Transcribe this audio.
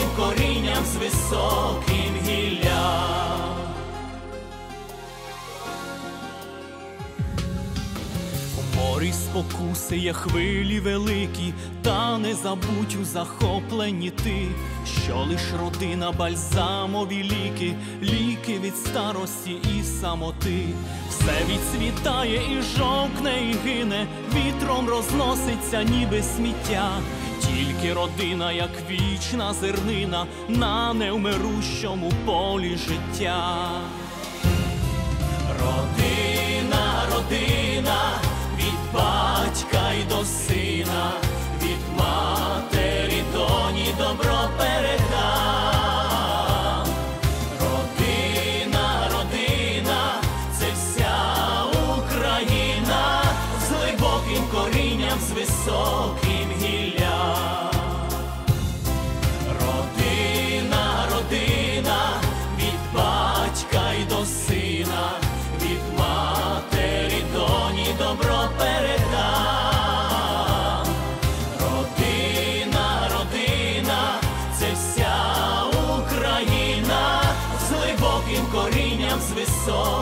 Глибоким корінням, з високим гіллям. У морі спокуси є хвилі великі, та не забудь у захопленні ти, що лиш родина бальзамові ліки, ліки від старості і самоти, все відцвітає і жовкне, і гине, вітром розноситься, ніби сміття. Тільки родина, як вічна зернина на невмирущому полі життя. Родина, родина, від батька й до сина, від матері доні добро передам. Родина, родина, це вся Україна з глибоким корінням, з високим. そう。